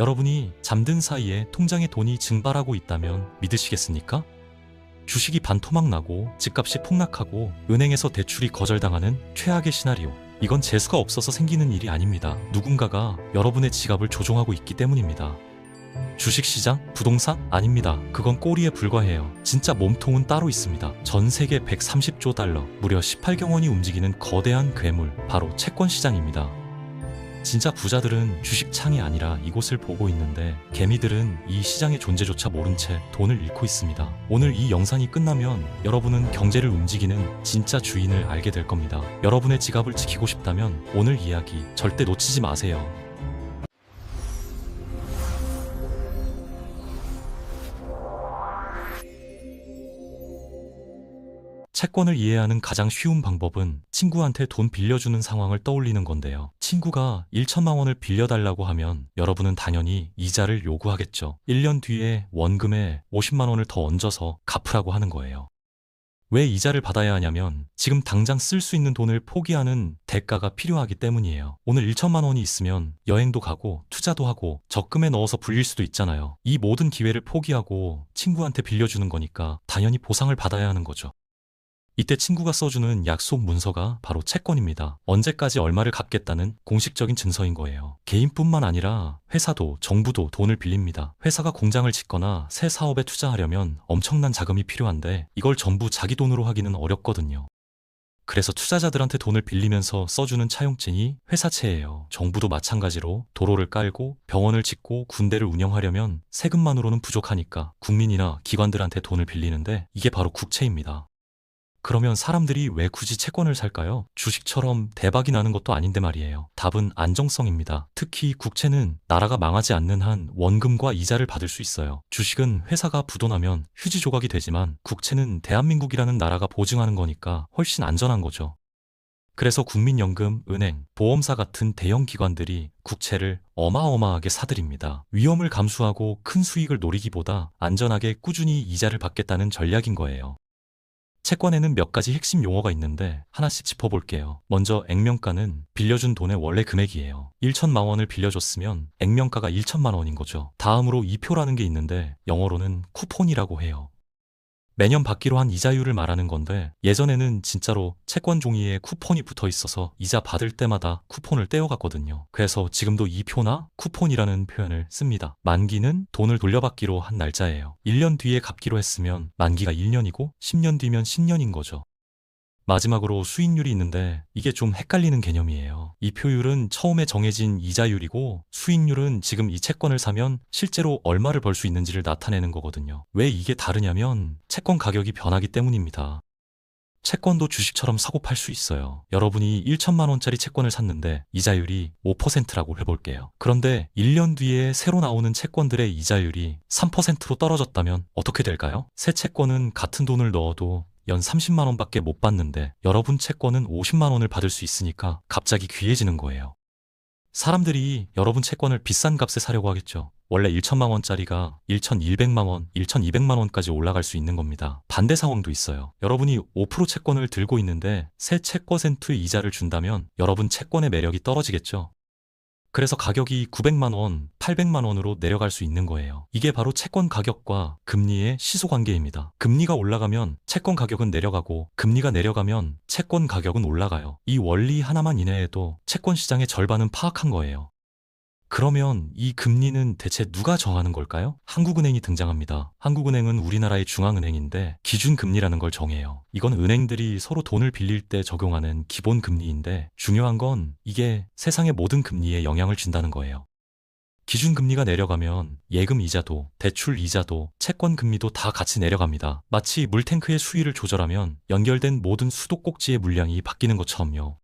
여러분이 잠든 사이에 통장에 돈이 증발하고 있다면 믿으시겠습니까? 주식이 반토막 나고 집값이 폭락하고 은행에서 대출이 거절당하는 최악의 시나리오. 이건 재수가 없어서 생기는 일이 아닙니다. 누군가가 여러분의 지갑을 조종하고 있기 때문입니다. 주식시장? 부동산? 아닙니다. 그건 꼬리에 불과해요. 진짜 몸통은 따로 있습니다. 전 세계 130조 달러, 무려 18경 원이 움직이는 거대한 괴물, 바로 채권 시장입니다. 진짜 부자들은 주식창이 아니라 이곳을 보고 있는데 개미들은 이 시장의 존재조차 모른 채 돈을 잃고 있습니다. 오늘 이 영상이 끝나면 여러분은 경제를 움직이는 진짜 주인을 알게 될 겁니다. 여러분의 지갑을 지키고 싶다면 오늘 이야기 절대 놓치지 마세요. 채권을 이해하는 가장 쉬운 방법은 친구한테 돈 빌려주는 상황을 떠올리는 건데요. 친구가 1천만 원을 빌려달라고 하면 여러분은 당연히 이자를 요구하겠죠. 1년 뒤에 원금에 50만 원을 더 얹어서 갚으라고 하는 거예요. 왜 이자를 받아야 하냐면 지금 당장 쓸 수 있는 돈을 포기하는 대가가 필요하기 때문이에요. 오늘 1천만 원이 있으면 여행도 가고 투자도 하고 적금에 넣어서 불릴 수도 있잖아요. 이 모든 기회를 포기하고 친구한테 빌려주는 거니까 당연히 보상을 받아야 하는 거죠. 이때 친구가 써주는 약속 문서가 바로 채권입니다. 언제까지 얼마를 갚겠다는 공식적인 증서인 거예요. 개인뿐만 아니라 회사도 정부도 돈을 빌립니다. 회사가 공장을 짓거나 새 사업에 투자하려면 엄청난 자금이 필요한데 이걸 전부 자기 돈으로 하기는 어렵거든요. 그래서 투자자들한테 돈을 빌리면서 써주는 차용증이 회사채예요. 정부도 마찬가지로 도로를 깔고 병원을 짓고 군대를 운영하려면 세금만으로는 부족하니까 국민이나 기관들한테 돈을 빌리는데 이게 바로 국채입니다. 그러면 사람들이 왜 굳이 채권을 살까요? 주식처럼 대박이 나는 것도 아닌데 말이에요. 답은 안정성입니다. 특히 국채는 나라가 망하지 않는 한 원금과 이자를 받을 수 있어요. 주식은 회사가 부도나면 휴지 조각이 되지만 국채는 대한민국이라는 나라가 보증하는 거니까 훨씬 안전한 거죠. 그래서 국민연금, 은행, 보험사 같은 대형 기관들이 국채를 어마어마하게 사들입니다. 위험을 감수하고 큰 수익을 노리기보다 안전하게 꾸준히 이자를 받겠다는 전략인 거예요. 채권에는 몇 가지 핵심 용어가 있는데 하나씩 짚어볼게요. 먼저 액면가는 빌려준 돈의 원래 금액이에요. 1천만 원을 빌려줬으면 액면가가 1천만 원인 거죠. 다음으로 이표라는 게 있는데 영어로는 쿠폰이라고 해요. 매년 받기로 한 이자율을 말하는 건데 예전에는 진짜로 채권 종이에 쿠폰이 붙어 있어서 이자 받을 때마다 쿠폰을 떼어갔거든요. 그래서 지금도 이표나 쿠폰이라는 표현을 씁니다. 만기는 돈을 돌려받기로 한 날짜예요. 1년 뒤에 갚기로 했으면 만기가 1년이고 10년 뒤면 10년인 거죠. 마지막으로 수익률이 있는데 이게 좀 헷갈리는 개념이에요. 이 표율은 처음에 정해진 이자율이고 수익률은 지금 이 채권을 사면 실제로 얼마를 벌 수 있는지를 나타내는 거거든요. 왜 이게 다르냐면 채권 가격이 변하기 때문입니다. 채권도 주식처럼 사고 팔 수 있어요. 여러분이 1천만 원짜리 채권을 샀는데 이자율이 5%라고 해볼게요. 그런데 1년 뒤에 새로 나오는 채권들의 이자율이 3%로 떨어졌다면 어떻게 될까요? 새 채권은 같은 돈을 넣어도 연 30만 원밖에 못 받는데 여러분 채권은 50만 원을 받을 수 있으니까 갑자기 귀해지는 거예요. 사람들이 여러분 채권을 비싼 값에 사려고 하겠죠. 원래 1천만 원짜리가 1,100만 원, 1,200만 원까지 올라갈 수 있는 겁니다. 반대 상황도 있어요. 여러분이 5% 채권을 들고 있는데 새 채권센트의 이자를 준다면 여러분 채권의 매력이 떨어지겠죠. 그래서 가격이 900만 원, 800만 원으로 내려갈 수 있는 거예요. 이게 바로 채권 가격과 금리의 시소 관계입니다. 금리가 올라가면 채권 가격은 내려가고 금리가 내려가면 채권 가격은 올라가요. 이 원리 하나만 이내에도 채권 시장의 절반은 파악한 거예요. 그러면 이 금리는 대체 누가 정하는 걸까요? 한국은행이 등장합니다. 한국은행은 우리나라의 중앙은행인데 기준금리라는 걸 정해요. 이건 은행들이 서로 돈을 빌릴 때 적용하는 기본금리인데 중요한 건 이게 세상의 모든 금리에 영향을 준다는 거예요. 기준금리가 내려가면 예금 이자도, 대출 이자도, 채권 금리도 다 같이 내려갑니다. 마치 물탱크의 수위를 조절하면 연결된 모든 수도꼭지의 물량이 바뀌는 것처럼요.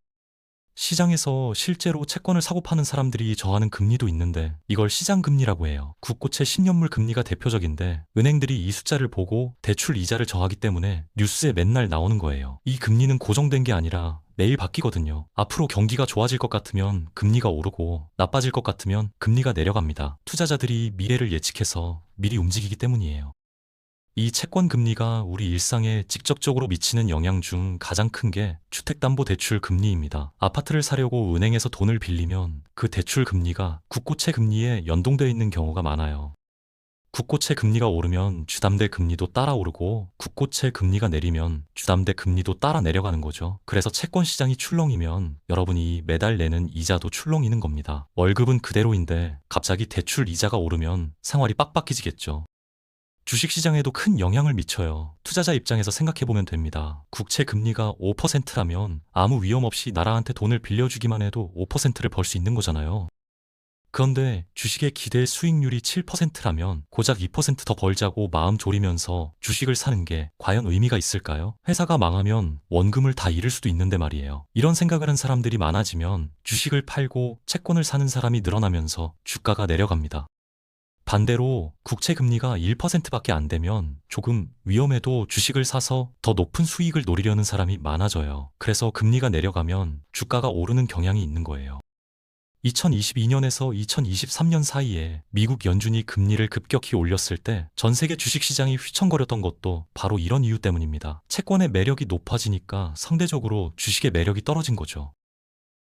시장에서 실제로 채권을 사고 파는 사람들이 정하는 금리도 있는데 이걸 시장 금리라고 해요. 국고채 10년물 금리가 대표적인데 은행들이 이 숫자를 보고 대출 이자를 정하기 때문에 뉴스에 맨날 나오는 거예요. 이 금리는 고정된 게 아니라 매일 바뀌거든요. 앞으로 경기가 좋아질 것 같으면 금리가 오르고 나빠질 것 같으면 금리가 내려갑니다. 투자자들이 미래를 예측해서 미리 움직이기 때문이에요. 이 채권 금리가 우리 일상에 직접적으로 미치는 영향 중 가장 큰 게 주택담보대출 금리입니다. 아파트를 사려고 은행에서 돈을 빌리면 그 대출 금리가 국고채 금리에 연동되어 있는 경우가 많아요. 국고채 금리가 오르면 주담대 금리도 따라 오르고 국고채 금리가 내리면 주담대 금리도 따라 내려가는 거죠. 그래서 채권 시장이 출렁이면 여러분이 매달 내는 이자도 출렁이는 겁니다. 월급은 그대로인데 갑자기 대출 이자가 오르면 생활이 빡빡해지겠죠. 주식시장에도 큰 영향을 미쳐요. 투자자 입장에서 생각해보면 됩니다. 국채 금리가 5%라면 아무 위험 없이 나라한테 돈을 빌려주기만 해도 5%를 벌 수 있는 거잖아요. 그런데 주식의 기대 수익률이 7%라면 고작 2%더 벌자고 마음 졸이면서 주식을 사는 게 과연 의미가 있을까요? 회사가 망하면 원금을 다 잃을 수도 있는데 말이에요. 이런 생각을 한 사람들이 많아지면 주식을 팔고 채권을 사는 사람이 늘어나면서 주가가 내려갑니다. 반대로 국채 금리가 1%밖에 안 되면 조금 위험해도 주식을 사서 더 높은 수익을 노리려는 사람이 많아져요. 그래서 금리가 내려가면 주가가 오르는 경향이 있는 거예요. 2022년에서 2023년 사이에 미국 연준이 금리를 급격히 올렸을 때 전 세계 주식시장이 휘청거렸던 것도 바로 이런 이유 때문입니다. 채권의 매력이 높아지니까 상대적으로 주식의 매력이 떨어진 거죠.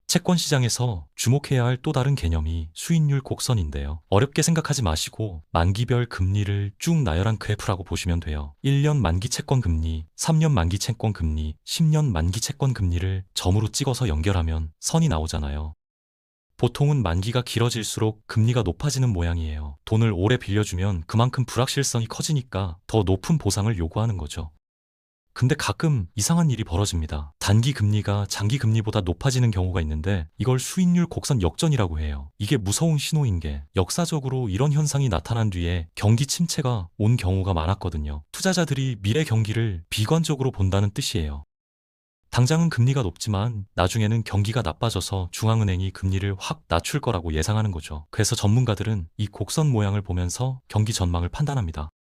채권 시장에서 주목해야 할 또 다른 개념이 수익률 곡선인데요. 어렵게 생각하지 마시고 만기별 금리를 쭉 나열한 그래프라고 보시면 돼요. 1년 만기 채권 금리, 3년 만기 채권 금리, 10년 만기 채권 금리를 점으로 찍어서 연결하면 선이 나오잖아요. 보통은 만기가 길어질수록 금리가 높아지는 모양이에요. 돈을 오래 빌려주면 그만큼 불확실성이 커지니까 더 높은 보상을 요구하는 거죠. 근데 가끔 이상한 일이 벌어집니다. 단기 금리가 장기 금리보다 높아지는 경우가 있는데 이걸 수익률 곡선 역전이라고 해요. 이게 무서운 신호인 게 역사적으로 이런 현상이 나타난 뒤에 경기 침체가 온 경우가 많았거든요. 투자자들이 미래 경기를 비관적으로 본다는 뜻이에요. 당장은 금리가 높지만 나중에는 경기가 나빠져서 중앙은행이 금리를 확 낮출 거라고 예상하는 거죠. 그래서 전문가들은 이 곡선 모양을 보면서 경기 전망을 판단합니다.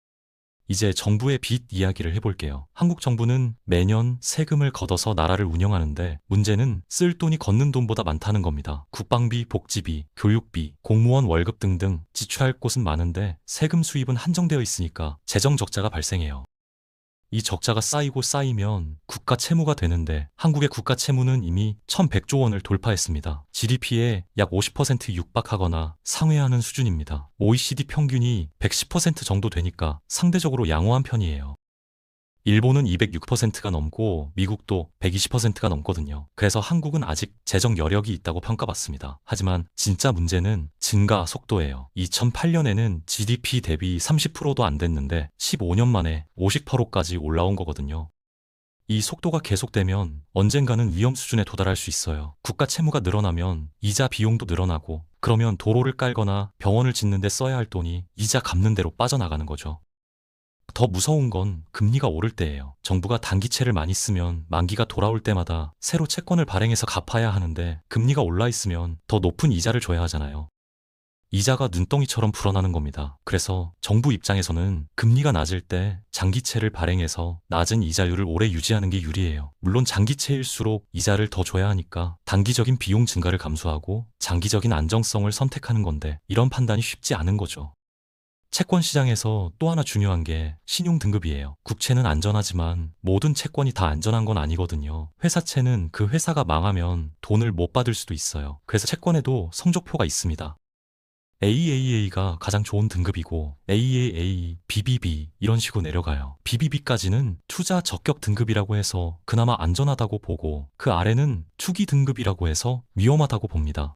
이제 정부의 빚 이야기를 해볼게요. 한국 정부는 매년 세금을 걷어서 나라를 운영하는데 문제는 쓸 돈이 걷는 돈보다 많다는 겁니다. 국방비, 복지비, 교육비, 공무원 월급 등등 지출할 곳은 많은데 세금 수입은 한정되어 있으니까 재정 적자가 발생해요. 이 적자가 쌓이고 쌓이면 국가 채무가 되는데 한국의 국가 채무는 이미 1100조 원을 돌파했습니다. GDP의 약 50% 육박하거나 상회하는 수준입니다. OECD 평균이 110% 정도 되니까 상대적으로 양호한 편이에요. 일본은 206%가 넘고 미국도 120%가 넘거든요. 그래서 한국은 아직 재정 여력이 있다고 평가받습니다. 하지만 진짜 문제는 증가 속도예요. 2008년에는 GDP 대비 30%도 안 됐는데 15년 만에 50%까지 올라온 거거든요. 이 속도가 계속되면 언젠가는 위험 수준에 도달할 수 있어요. 국가 채무가 늘어나면 이자 비용도 늘어나고 그러면 도로를 깔거나 병원을 짓는 데 써야 할 돈이 이자 갚는 대로 빠져나가는 거죠. 더 무서운 건 금리가 오를 때예요. 정부가 단기채를 많이 쓰면 만기가 돌아올 때마다 새로 채권을 발행해서 갚아야 하는데 금리가 올라 있으면 더 높은 이자를 줘야 하잖아요. 이자가 눈덩이처럼 불어나는 겁니다. 그래서 정부 입장에서는 금리가 낮을 때 장기채를 발행해서 낮은 이자율을 오래 유지하는 게 유리해요. 물론 장기채일수록 이자를 더 줘야 하니까 단기적인 비용 증가를 감수하고 장기적인 안정성을 선택하는 건데 이런 판단이 쉽지 않은 거죠. 채권 시장에서 또 하나 중요한 게 신용 등급이에요. 국채는 안전하지만 모든 채권이 다 안전한 건 아니거든요. 회사채는 그 회사가 망하면 돈을 못 받을 수도 있어요. 그래서 채권에도 성적표가 있습니다. AAA가 가장 좋은 등급이고 AAA, BBB 이런 식으로 내려가요. BBB까지는 투자 적격 등급이라고 해서 그나마 안전하다고 보고 그 아래는 투기 등급이라고 해서 위험하다고 봅니다.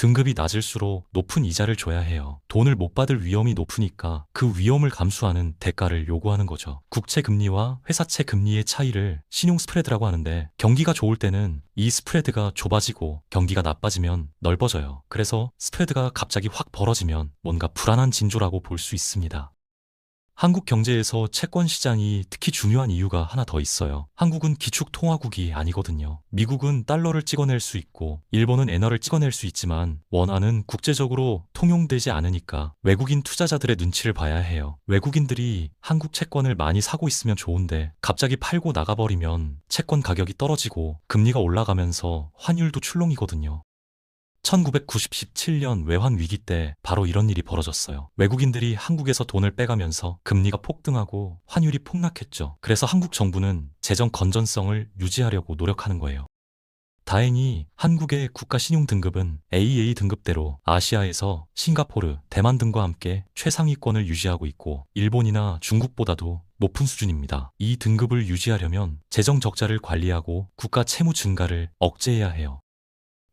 등급이 낮을수록 높은 이자를 줘야 해요. 돈을 못 받을 위험이 높으니까 그 위험을 감수하는 대가를 요구하는 거죠. 국채 금리와 회사채 금리의 차이를 신용 스프레드라고 하는데 경기가 좋을 때는 이 스프레드가 좁아지고 경기가 나빠지면 넓어져요. 그래서 스프레드가 갑자기 확 벌어지면 뭔가 불안한 징조라고 볼 수 있습니다. 한국 경제에서 채권 시장이 특히 중요한 이유가 하나 더 있어요. 한국은 기축 통화국이 아니거든요. 미국은 달러를 찍어낼 수 있고 일본은 엔화를 찍어낼 수 있지만 원화는 국제적으로 통용되지 않으니까 외국인 투자자들의 눈치를 봐야 해요. 외국인들이 한국 채권을 많이 사고 있으면 좋은데 갑자기 팔고 나가버리면 채권 가격이 떨어지고 금리가 올라가면서 환율도 출렁이거든요. 1997년 외환 위기 때 바로 이런 일이 벌어졌어요. 외국인들이 한국에서 돈을 빼가면서 금리가 폭등하고 환율이 폭락했죠. 그래서 한국 정부는 재정 건전성을 유지하려고 노력하는 거예요. 다행히 한국의 국가 신용 등급은 AA 등급대로 아시아에서 싱가포르, 대만 등과 함께 최상위권을 유지하고 있고 일본이나 중국보다도 높은 수준입니다. 이 등급을 유지하려면 재정 적자를 관리하고 국가 채무 증가를 억제해야 해요.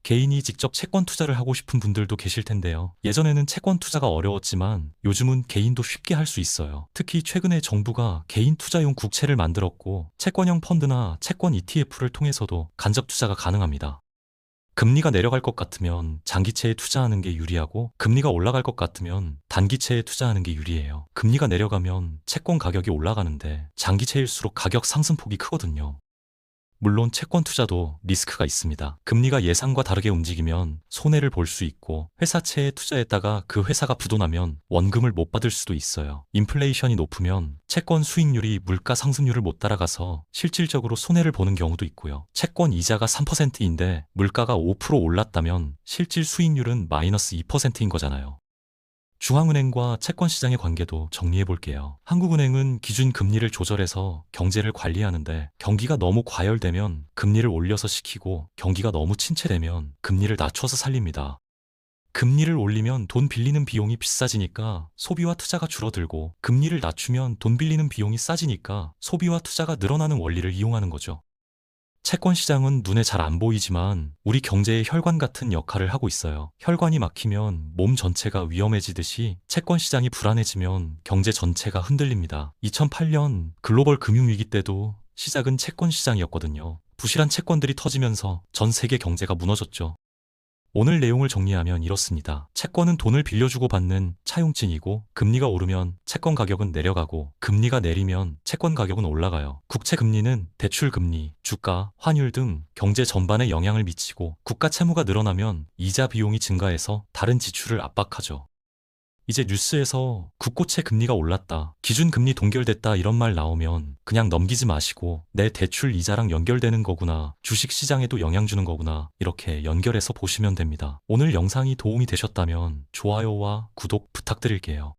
개인이 직접 채권 투자를 하고 싶은 분들도 계실 텐데요. 예전에는 채권 투자가 어려웠지만 요즘은 개인도 쉽게 할 수 있어요. 특히 최근에 정부가 개인 투자용 국채를 만들었고 채권형 펀드나 채권 ETF를 통해서도 간접 투자가 가능합니다. 금리가 내려갈 것 같으면 장기채에 투자하는 게 유리하고 금리가 올라갈 것 같으면 단기채에 투자하는 게 유리해요. 금리가 내려가면 채권 가격이 올라가는데 장기채일수록 가격 상승폭이 크거든요. 물론 채권 투자도 리스크가 있습니다. 금리가 예상과 다르게 움직이면 손해를 볼 수 있고 회사채에 투자했다가 그 회사가 부도나면 원금을 못 받을 수도 있어요. 인플레이션이 높으면 채권 수익률이 물가 상승률을 못 따라가서 실질적으로 손해를 보는 경우도 있고요. 채권 이자가 3%인데 물가가 5% 올랐다면 실질 수익률은 마이너스 2%인 거잖아요. 중앙은행과 채권 시장의 관계도 정리해 볼게요. 한국은행은 기준 금리를 조절해서 경제를 관리하는데 경기가 너무 과열되면 금리를 올려서 시키고 경기가 너무 침체되면 금리를 낮춰서 살립니다. 금리를 올리면 돈 빌리는 비용이 비싸지니까 소비와 투자가 줄어들고 금리를 낮추면 돈 빌리는 비용이 싸지니까 소비와 투자가 늘어나는 원리를 이용하는 거죠. 채권 시장은 눈에 잘 안 보이지만 우리 경제의 혈관 같은 역할을 하고 있어요. 혈관이 막히면 몸 전체가 위험해지듯이 채권 시장이 불안해지면 경제 전체가 흔들립니다. 2008년 글로벌 금융위기 때도 시작은 채권 시장이었거든요. 부실한 채권들이 터지면서 전 세계 경제가 무너졌죠. 오늘 내용을 정리하면 이렇습니다. 채권은 돈을 빌려주고 받는 차용증이고 금리가 오르면 채권 가격은 내려가고 금리가 내리면 채권 가격은 올라가요. 국채 금리는 대출 금리, 주가, 환율 등 경제 전반에 영향을 미치고 국가 채무가 늘어나면 이자 비용이 증가해서 다른 지출을 압박하죠. 이제 뉴스에서 국고채 금리가 올랐다, 기준 금리 동결됐다 이런 말 나오면 그냥 넘기지 마시고 내 대출 이자랑 연결되는 거구나, 주식 시장에도 영향 주는 거구나 이렇게 연결해서 보시면 됩니다. 오늘 영상이 도움이 되셨다면 좋아요와 구독 부탁드릴게요.